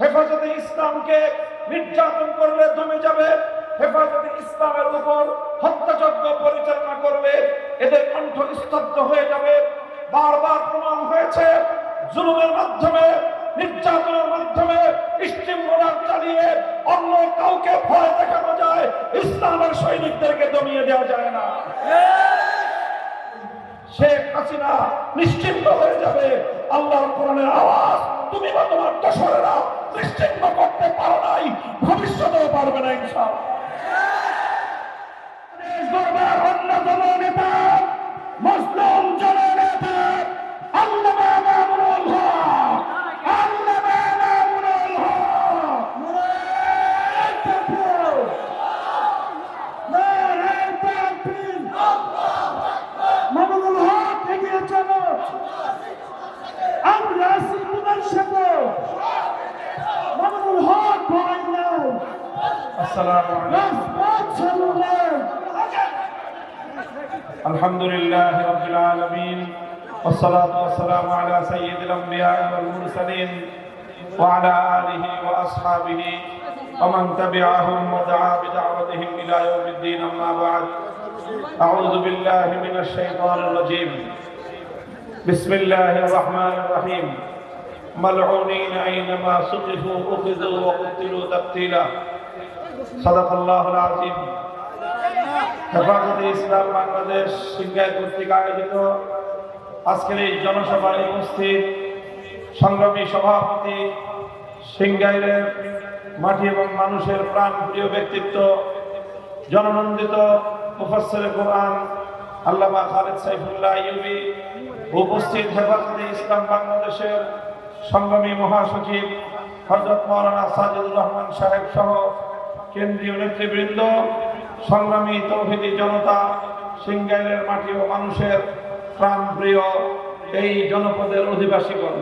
হেফাজতে ইসলামকে নির্যাতন করলে দমে যাবে, হেফাজতে ইসলামের উপর হত্যাযজ্ঞ পরিচালনা করবে এদের কণ্ঠ স্তব্ধ হয়ে যাবে। বারবার প্রমাণ হয়েছে, জুলুমের মাধ্যমে, নির্যাতনের মাধ্যমে স্টিমরোলার চালিয়ে অন্য কাউকে ভয় দেখানো যায়, ইসলামের সৈনিকদেরকে দমিয়ে দেওয়া যায় না। শেখ হাসিনা নিশ্চিন্ত হয়ে যাবে, আল্লাহর কোরআনের আওয়াজ। তুমি বা তোমার দশরেরা নিশ্চিন্ত করতে পারো নাই ভবিষ্যতেও পারবে না ইনশাআল্লাহ। الحمد لله رب العالمين والصلاة والسلام على سيد الأنبياء والمرسلين وعلى آله وأصحابه ومن تبعهم ودعا بدعوتهم إلى يوم الدين أما بعد. أعوذ بالله من الشيطان الرجيم. بسم الله الرحمن الرحيم. ملعونين أينما سقفوا أخذوا وقتلوا تقتيلا. صدق الله العظيم. হেফাজতে ইসলাম বাংলাদেশ সিংহাই কর্তৃক আয়োজিত আজকের এই জনসভায় উপস্থিত সংগ্রামী সভাপতি সিংগাইরের মাটি এবং মানুষের প্রাণ প্রিয় ব্যক্তিত্ব, জননন্দিত মুফাসসির কোরআন আল্লামা খালেদ সাইফুল্লাহ ইউবি, উপস্থিত হেফাজতে ইসলাম বাংলাদেশের সংগ্রামী মহাসচিব হজরত মৌলানা সাজিদুর রহমান সাহেব সহ কেন্দ্রীয় নেতৃবৃন্দ সংগ্রামী তৌহিদি জনতা, সিঙ্গাইলের মাটি ও মানুষের প্রাণপ্রিয় এই জনপদের অধিবাসীগণ।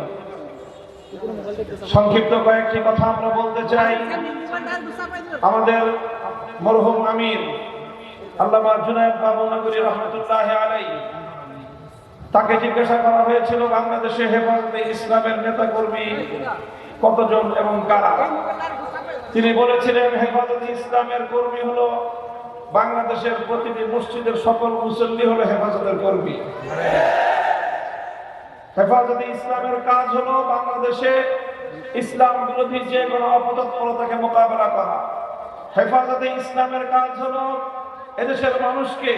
সংক্ষিপ্ত কয়েকটি কথা আমরা বলতে চাই। আমাদের মরহুম আমির আল্লামা জুনায়দ বাবু নগরী রহমতুল্লাহ আলাই তাকে জিজ্ঞাসা করা হয়েছিল, বাংলাদেশে হেফাজতে ইসলামের নেতাকর্মী কতজন এবং কারা? তিনি বলেছিলেন, হেফাজতে ইসলামের কর্মী হলো বাংলাদেশের প্রতিটি মসজিদের সকল মুসল্লি হলো হেফাজতের কর্মী। হেফাজতে ইসলামের কাজ হলো বাংলাদেশে ইসলাম বিরোধী যে কোনো অপতৎপরতাকে মোকাবেলা করা। হেফাজতে ইসলামের কাজ হলো এদেশের মানুষকে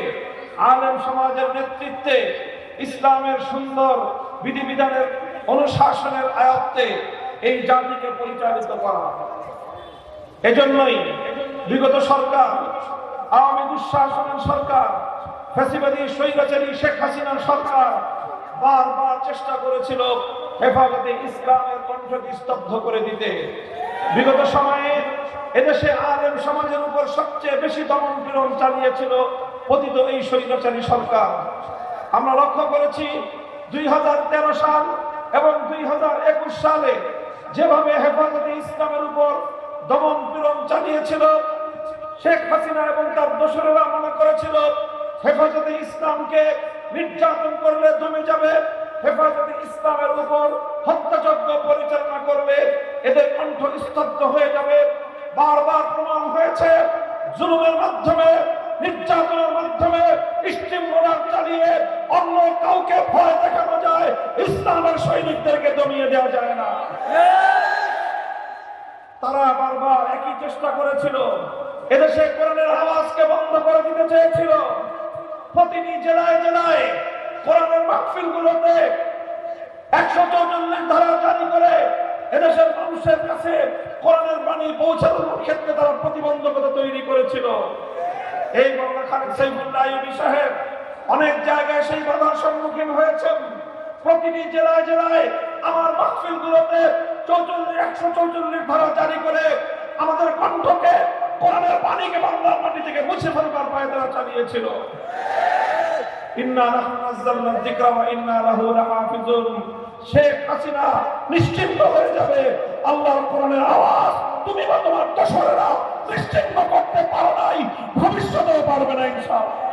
আলেম সমাজের নেতৃত্বে ইসলামের সুন্দর বিধিবিধানের অনুশাসনের আয়ত্তে এই জাতিকে পরিচালিত করা। এজন্যই বিগত সরকার আওয়ামী দুঃশাসনের সরকার, ফ্যাসিবাদী স্বৈরাচারী শেখ হাসিনার সরকার বারবার চেষ্টা করেছিল হেফাজতে ইসলামের কণ্ঠকে স্তব্ধ করে দিতে। বিগত সময়ে এদেশে আলেম সমাজের উপর সবচেয়ে বেশি দমন পীড়ন চালিয়েছিল পতিত এই স্বৈরাচারী সরকার। আমরা লক্ষ্য করেছি দুই হাজার তেরো সাল এবং দুই হাজার একুশ সালে যেভাবে হেফাজতে ইসলামের উপর দমন পীড়ন চালিয়েছিল শেখ হাসিনা এবং তার দোসরেরা মনে করেছিল হেফাজতে ইসলামকে নির্যাতন করলে দমে যাবে হেফাজতে ইসলামের উপর হত্যাযজ্ঞ পরিচালনা করবে এদের কণ্ঠ স্তব্ধ হয়ে যাবে। বারবার প্রমাণ হয়েছে জুলুমের মাধ্যমে নির্যাতনের মাধ্যমে স্টিমরোলার চালিয়ে অন্য কাউকে ভয় দেখানো যায় ইসলামের সৈনিকদেরকে দমিয়ে দেওয়া যায় না। তারা বারবার একই চেষ্টা করেছিল এদেশে কোরআনের আওয়াজকে বন্ধ করে দিতে চেয়েছিল। প্রতিটি জেলায় জেলায় কোরআনের মাহফিল গুলোতে একশো চৌচল্লিশ ধারা জারি করে এদেশের মানুষের কাছে কোরআনের বাণী পৌঁছানোর ক্ষেত্রে তারা প্রতিবন্ধকতা তৈরি করেছিল। এই বাংলা খালেদ ইউবি সাহেব অনেক জায়গায় সেই বাধার সম্মুখীন হয়েছেন। প্রতিটি জেলায় জেলায় আমার মাহফিল গুলোতে চৌচল্লিশ, একশো চৌচল্লিশ ধারা জারি করে আমাদের কণ্ঠকে কোরআনের পানিকে বাংলার মাটি থেকে মুছে ফেলবার পায়ে চালিয়েছিল। শেখ হয়ে যাবে আওয়াজ তুমি বা তোমার করতে পারো নাই, ভবিষ্যতেও পারবে না ইনশাআল্লাহ।